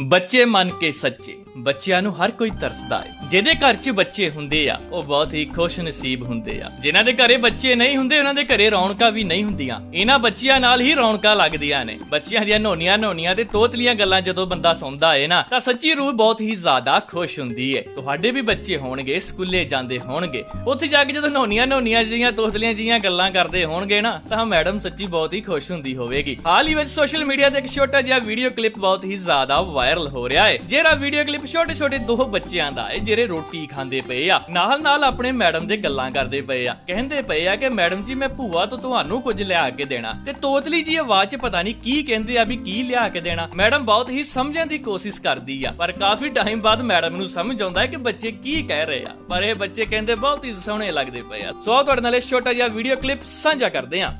ਬੱਚੇ ਮੰਨ ਕੇ ਸੱਚੇ, ਬੱਚਿਆਂ ਨੂੰ ਹਰ ਕੋਈ ਤਰਸਦਾ ਹੈ ਜਿਹਦੇ ਘਰ 'ਚ ਬੱਚੇ ਹੁੰਦੇ ਆ, ਉਹ ਬਹੁਤ ਹੀ ਖੁਸ਼ ਨਸੀਬ ਹੁੰਦੇ ਆ। ਜਿਨ੍ਹਾਂ ਦੇ ਘਰੇ ਬੱਚੇ ਨਹੀਂ ਹੁੰਦੇ, ਉਹਨਾਂ ਦੇ ਘਰੇ ਰੌਣਕਾਂ ਵੀ ਨਹੀਂ ਹੁੰਦੀਆਂ। ਇਹਨਾਂ ਬੱਚਿਆਂ ਨਾਲ ਹੀ ਰੌਣਕਾਂ ਲੱਗਦੀਆਂ ਨੇ। ਬੱਚਿਆਂ ਦੀਆਂ ਨੋਨੀਆਂ ਨੋਨੀਆਂ ਤੇ ਤੋਤਲੀਆਂ ਗੱਲਾਂ ਜਦੋਂ ਬੰਦਾ ਸੁਣਦਾ ਏ ਨਾ, ਤਾਂ ਸੱਚੀ ਰੂਹ ਬਹੁਤ ਹੀ ਜ਼ਿਆਦਾ ਖੁਸ਼ ਹੁੰਦੀ ਏ। ਤੁਹਾਡੇ ਵੀ ਬੱਚੇ ਹੋਣਗੇ, ਸਕੂਲੇ ਜਾਂਦੇ ਹੋਣਗੇ। ਉੱਥੇ ਜਾ ਕੇ ਜਦੋਂ ਨੋਨੀਆਂ ਨੋਨੀਆਂ ਜੀਆਂ, ਤੋਤਲੀਆਂ ਜੀਆਂ ਗੱਲਾਂ ਕਰਦੇ ਹੋਣਗੇ ਨਾ, ਤਾਂ ਮੈਡਮ ਸੱਚੀ ਬਹੁਤ ਹੀ ਖੁਸ਼ ਹੁੰਦੀ ਹੋਵੇਗੀ। ਹਾਲ ਹੀ ਵਿੱਚ ਸੋਸ਼ਲ ਮੀਡੀਆ ਤੇ ਇੱਕ ਛੋਟਾ ਜਿਹਾ ਵੀਡੀਓ ਕਲਿੱਪ ਬਹੁਤ ਹੀ ਜ਼ਿਆਦਾ ਵਾਇਰਲ ਹੋ ਰਿਹਾ ਹੈ ਜਿਹੜਾ ਵੀਡੀਓ ਕਲਿੱਪ ਛੋਟੇ ਛੋਟੇ ਦੋ ਬੱਚਿਆਂ ਦਾ ਹੈ ਜਿਹੜੇ ਰੋਟੀ ਖਾਂਦੇ ਪਏ ਆ। ਨਾਲ ਨਾਲ ਆਪਣੇ ਮੈਡਮ ਦੇ ਗੱਲਾਂ ਕਰਦੇ ਪਏ ਆ। ਕਹਿੰਦੇ ਪਏ ਆ ਕਿ ਮੈਡਮ ਜੀ ਮੈਂ ਭੂਆ ਤੋਂ ਤੁਹਾਨੂੰ ਕੁਝ ਲਿਆ ਕੇ ਦੇਣਾ। ਤੇ ਤੋਤਲੀ ਜੀ ਆਵਾਜ਼ 'ਚ ਪਤਾ ਨਹੀਂ ਕੀ ਕਹਿੰਦੇ ਆ ਵੀ ਕੀ ਲਿਆ ਕੇ ਦੇਣਾ। ਮੈਡਮ ਬਹੁਤ ਹੀ ਸਮਝਣ ਦੀ ਕੋਸ਼ਿਸ਼ ਕਰਦੀ ਆ। ਪਰ ਕਾਫੀ ਟਾਈਮ ਬਾਅਦ ਮੈਡਮ ਨੂੰ ਸਮਝ ਆਉਂਦਾ ਹੈ ਕਿ ਬੱਚੇ ਕੀ ਕਹਿ ਰਹੇ ਆ। ਪਰ ਇਹ ਬੱਚੇ ਕਹਿੰਦੇ ਬਹੁਤ ਹੀ ਸੋਹਣੇ ਲੱਗਦੇ ਪਏ ਆ। ਸੋ ਤੁਹਾਡੇ ਨਾਲ ਇਹ ਛੋਟਾ ਜਿਹਾ ਵੀਡੀਓ ਕਲਿੱਪ ਸਾਂਝਾ ਕਰਦੇ ਆ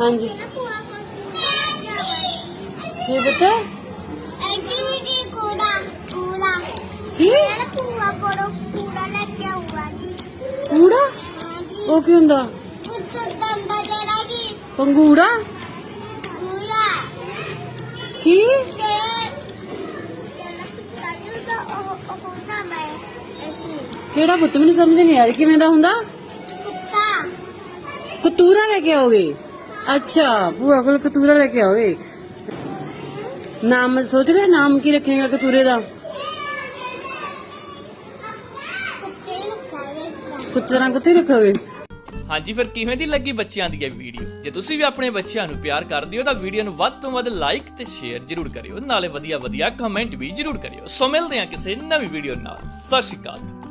ਹਾਂਜੀ। ਕੀ ਬਤਾ ਐਕਟੀਵਿਟੀ ਕੋੜਾ ਕੋੜਾ। ਕੀ? ਯਾਰ ਪੂਆ ਕੋੜਾ ਕੋੜਾ ਲੈ ਕੇ ਆਊਗਾ ਜੀ। ਕੂੜਾ? ਉਹ ਕੀ ਹੁੰਦਾ? ਜੀ। ਪੰਗੂੜਾ? ਪੂਆ ਕੀ? ਤੇ ਨਾ ਕਿਹੜਾ ਪੁੱਤ? ਮੈਨੂੰ ਸਮਝ ਨਹੀਂ ਆ ਰਹੀ। ਕਿਵੇਂ ਦਾ ਹੁੰਦਾ? ਕੁੱਤਾ। ਕਤੂਰਾ ਲੈ ਕੇ ਆਓਗੇ? ਅੱਛਾ ਭੂਆ ਕੋਲ ਕਤੂਰਾ ਲੈ ਕੇ ਆਓਗੇ। ਨਾਮ ਸੋਚ ਰਿਹਾ, ਨਾਮ ਕੀ ਰੱਖੇਗਾ ਕਤੂਰੇ ਦਾ? ਕੁੱਤੇ ਨੂੰ ਕੁੱਤੇ ਨਾਲ ਕੁੱਤੇ ਹਾਂਜੀ, ਫਿਰ ਕਿਵੇਂ ਦੀ ਲੱਗੀ ਬੱਚਿਆਂ ਦੀ ਇਹ ਵੀਡੀਓ ਜੇ ਤੁਸੀਂ ਵੀ ਆਪਣੇ ਬੱਚਿਆਂ ਨੂੰ ਪਿਆਰ ਕਰਦੇ ਹੋ, ਤਾਂ ਵੀਡੀਓ ਨੂੰ ਵੱਧ ਤੋਂ ਵੱਧ ਲਾਈਕ ਤੇ ਸ਼ੇਅਰ ਜ਼ਰੂਰ ਕਰਿਓ। ਨਾਲੇ ਵਧੀਆ ਵਧੀਆ ਕਮੈਂਟ ਵੀ ਜ਼ਰੂਰ ਕਰਿਓ। ਸੋ ਮਿਲਦੇ ਹਾਂ ਕਿਸੇ ਨਵੀਂ ਵੀਡੀਓ ਨਾਲ। ਸਤਿ ਸ਼੍ਰੀ ਅਕਾਲ।